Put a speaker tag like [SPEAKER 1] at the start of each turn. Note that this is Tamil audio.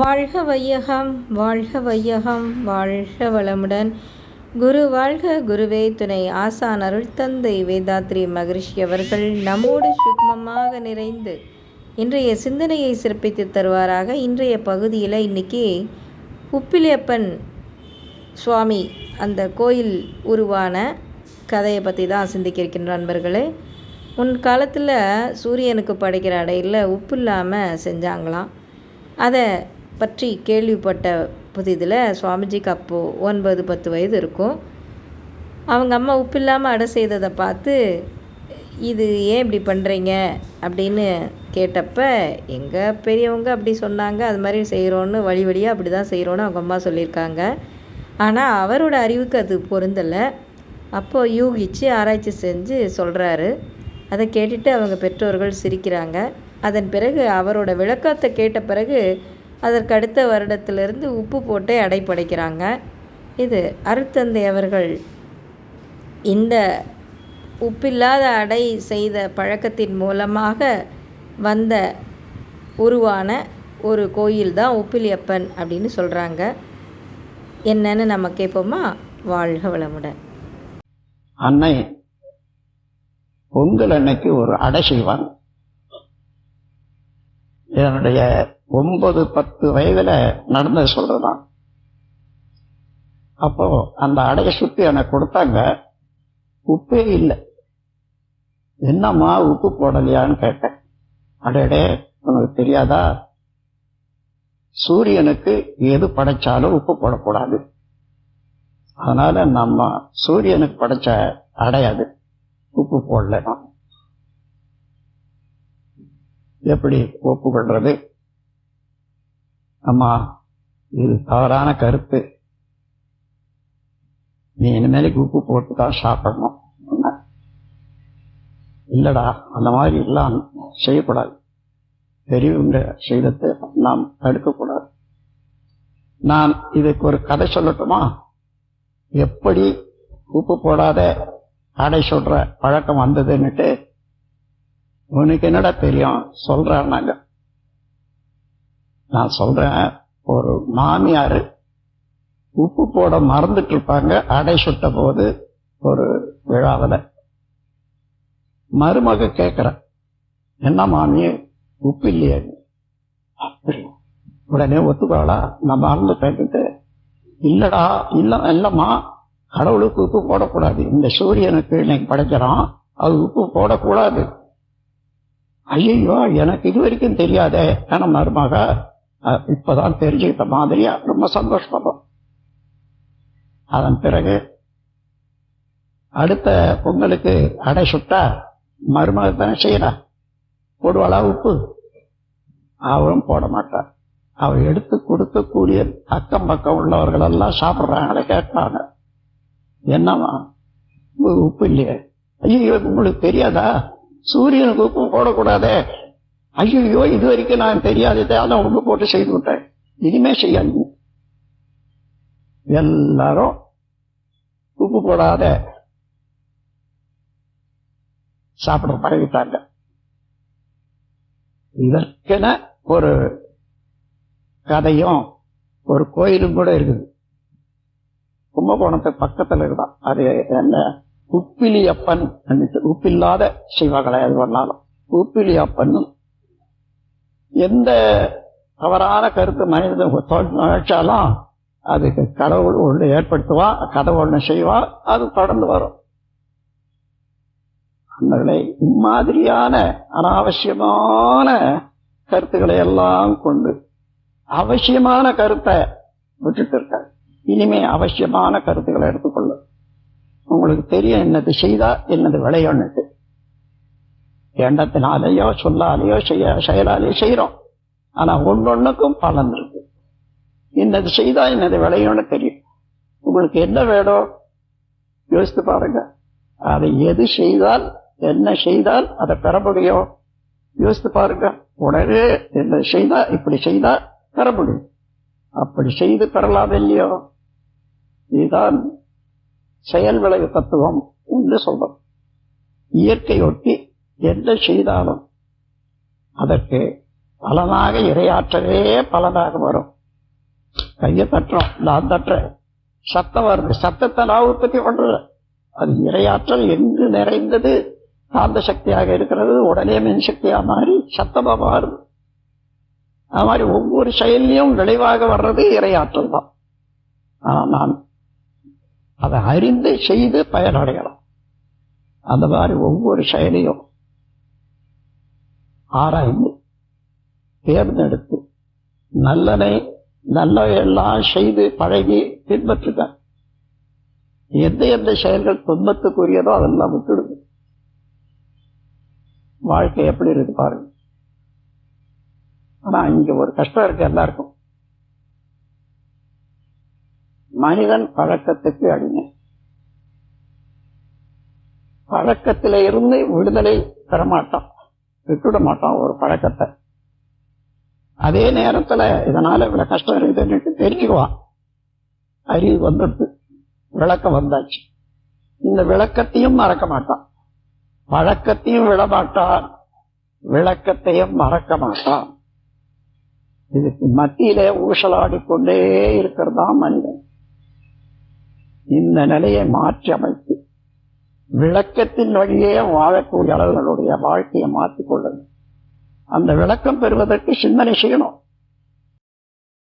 [SPEAKER 1] வாழ்க வையகம் வாழ்க வையகம் வாழ்க வளமுடன். குரு வாழ்க குருவே துணை ஆசான் அருள் தந்தை வேதாத்ரி மகரிஷி அவர்கள் நம்மோடு சுக்மமாக நிறைந்து இன்றைய சிந்தனையை சிறப்பித்து தருவாராக. இன்றைய பகுதியில் இன்றைக்கி உப்பிலியப்பன் சுவாமி அந்த கோயில் உருவான கதையை பற்றி தான் சிந்திக்க இருக்கின்ற நண்பர்களே. முன் காலத்தில் சூரியனுக்கு படைக்கிற அடையில் உப்பு இல்லாமல் செஞ்சாங்களாம். அதை பற்றி கேள்விப்பட்ட புதிதில் சுவாமிஜிக்கு அப்போது ஒன்பது பத்து வயது இருக்கும். அவங்க அம்மா உப்பு இல்லாமல் அடை செய்ததை பார்த்து இது ஏன் இப்படி பண்ணுறீங்க அப்படின்னு கேட்டப்ப எங்கள் பெரியவங்க அப்படி சொன்னாங்க அது மாதிரி செய்கிறோன்னு வழி வழியாக அப்படி தான் செய்கிறோன்னு அவங்க அம்மா சொல்லியிருக்காங்க. ஆனால் அவரோட அறிவுக்கு அது பொருந்தலை. அப்போது யூகிச்சு ஆராய்ச்சி செஞ்சு சொல்கிறாரு அதை கேட்டுட்டு அவங்க பெற்றோர்கள் சிரிக்கிறாங்க. அதன் பிறகு அவரோட விளக்கத்தை கேட்ட பிறகு அதற்கு அடுத்த வருடத்திலிருந்து உப்பு போட்டு அடை படைக்கிறாங்க. இது அருத்தந்தை அவர்கள் இந்த உப்பில்லாத அடை செய்த பழக்கத்தின் மூலமாக வந்த உருவான ஒரு கோயில் தான் உப்பிலியப்பன் அப்படின்னு சொல்கிறாங்க என்னன்னு நம்ம கேட்போமா வாழ்க வளமுடன்.
[SPEAKER 2] அன்னை பொங்கல் அன்னைக்கு ஒரு அடை செய்வாங்க என்னுடைய ஒன்பது பத்து வயதில் நடந்தது சொல்றதுதான். அப்போ அந்த அடையை சுத்தி எனக்கு கொடுத்தாங்க. உப்பே இல்லை. என்னம்மா உப்பு போடலையான்னு கேட்டேன். அடையடே உனக்கு தெரியாதா? சூரியனுக்கு எது படைச்சாலும் உப்பு போடக்கூடாது. அதனால நம்ம சூரியனுக்கு படைச்ச அடையாது உப்பு போடல எப்படி ஒப்புக்கொள்றது அம்மா இது தவறான கருத்து. நீ இனிமேலுக்கு உப்பு போட்டு தான் சாப்பிடணும். இல்லடா அந்த மாதிரி எல்லாம் செய்யக்கூடாது. பெரியவங்க செய்தத்தை நாம் தடுக்கக்கூடாது. நான் இதுக்கு ஒரு கதை சொல்லட்டுமா? எப்படி உப்பு போடாத அடை சொல்ற பழக்கம் வந்ததுன்னுட்டு உனக்கு என்னடா தெரியும்? சொல்றாங்க நான் சொல்றேன் ஒரு மாமியார் உப்பு போட மறந்துட்டு இருப்பாங்க அடை சுட்ட போது ஒரு விழாவில். மருமக கேட்கிற என்ன மாமி உப்பு இல்லையே? அப்படி. உடனே ஒத்துக்கோளா நான் மறந்து கேட்டுட்டு இல்லடா இல்ல இல்லம்மா கடவுளுக்கு உப்பு போடக்கூடாது. இந்த சூரியனுக்கு இன்னைக்கு படைக்கிறான் அது உப்பு போடக்கூடாது. ஐயோ எனக்கு இது வரைக்கும் தெரியாதே. ஆனால் மருமக. இப்போதான் தெரிஞ்சுக்கிட்ட மாதிரியா? ரொம்ப சந்தோஷப்படும். அதன் பிறகு அடுத்த பொங்கலுக்கு அடை சுட்டா மருமக தானே செய்யறா போடுவாளா உப்பு? அவளும் போட மாட்டார் அவள் எடுத்து கொடுக்கக்கூடிய அக்கம் பக்கம் உள்ளவர்கள் எல்லாம் சாப்பிடுறாங்களே கேட்பாங்க. என்னவா உ- உப்பு இல்லையே? ஐயோ உங்களுக்கு தெரியாதா? சூரியனுக்கு உப்பு போடக்கூடாதே. ஐயோ இது வரைக்கும் நான் தெரியாததே அதான் உப்பு போட்டு செய்து விட்டேன். இனிமே செய்யாதீங்க எல்லாரும் உப்பு போடாத. சாப்பிட பழகிட்டாங்க. இதற்கென ஒரு கதையும் ஒரு கோயிலும் கூட இருக்குது. கும்பகோணத்து பக்கத்துல இருக்குதான். அது என்ன? உப்பிலி அப்பன் உப்பில்லாத செய்வாங்களே அது வரனாலும் உப்பிலி அப்பன் எந்த தவறான கருத்து மனிதன் நினைச்சாலும் அதுக்கு கடவுள் ஒன்று ஏற்படுத்துவா கடவுள் ஒன்று செய்வா அது தொடர்ந்து வரும். அந்தகளை இம்மாதிரியான அனாவசியமான கருத்துக்களை எல்லாம் கொண்டு அவசியமான கருத்தை விட்டுட்டு இருக்க இனிமே அவசியமான கருத்துக்களை எடுத்துக்கொள்ள உங்களுக்கு தெரியும் என்னது செய்தா என்னது விளையாண்டுட்டு எண்ணத்தினாலேயோ சொல்லாலேயோ செய்ய செயலாலேயோ செய்கிறோம் ஆனால் ஒன்னொன்னுக்கும் பலன் இருக்கு. என்னது செய்தா என்னது விளையும்னு தெரியும். உங்களுக்கு என்ன வேணும்? யோசித்து பாருங்க. அதை எது செய்தால் என்ன செய்தால் அதை பெற முடியும்? யோசித்து பாருங்க. உடனே என்ன செய்தா இப்படி செய்தா பெற முடியும். அப்படி செய்து பெறலாம் இல்லையோ? இதுதான் செயல் விளைவு தத்துவம் என்று சொல்றோம் இயற்கையொட்டி என்ன செய்தாலும் அதற்கு பலனாக இரையாற்றவே பலனாக வரும். கையை தட்டுறோம் நான் தட்டுறேன். சத்தம் வருது சத்தத்தை நான் உற்பத்தி பண்றேன். அது இரையாற்றல் எங்கு நிறைந்தது? காந்த சக்தியாக இருக்கிறது உடனே மின்சக்தியாக மாறி சத்தமா மாறுது. அது மாதிரி ஒவ்வொரு செயல்லையும் விளைவாக வர்றது இரையாற்றல் தான். ஆனால் நான் அதை அறிந்து செய்து பயனடையலாம். அந்த மாதிரி ஒவ்வொரு செயலையும் ஆராய்ந்து தேர்ந்தெடுத்து நல்லனை நல்ல எல்லாம் செய்து பழகி பின்பற்றுக எந்த எந்த செயல்கள் துன்பத்துக்குரியதோ அதெல்லாம் விட்டுடுது. வாழ்க்கை எப்படி இருக்கு பாருங்க. ஆனா இங்க ஒரு கஷ்டம் இருக்கு எல்லாருக்கும். மனிதன் பழக்கத்துக்கு அடிமை. பழக்கத்தில இருந்து விடுதலை பெறமாட்டான். விட்டுட மாட்டான் ஒரு பழக்கத்தை. அதே நேரத்துல இதனால இவ்வளவு கஷ்டம் இருக்குதுன்னு தெரிஞ்சுக்குவான். அறிவு வந்துடுது விளக்கம் வந்தாச்சு. இந்த விளக்கத்தையும் மறக்க மாட்டான். பழக்கத்தையும் விடமாட்டான் விளக்கத்தையும் மறக்க மாட்டான். இதுக்கு மத்தியிலே ஊசலாடி கொண்டே இருக்கிறதா மனிதன். இந்த நிலையை மாற்றி அமைத்து விளக்கத்தின் வழியே வாழக்கூடிய அளவுகளுடைய வாழ்க்கையை மாற்றிக்கொள்ளணும் அந்த விளக்கம் பெறுவதற்கு சிந்தனை செய்யணும்.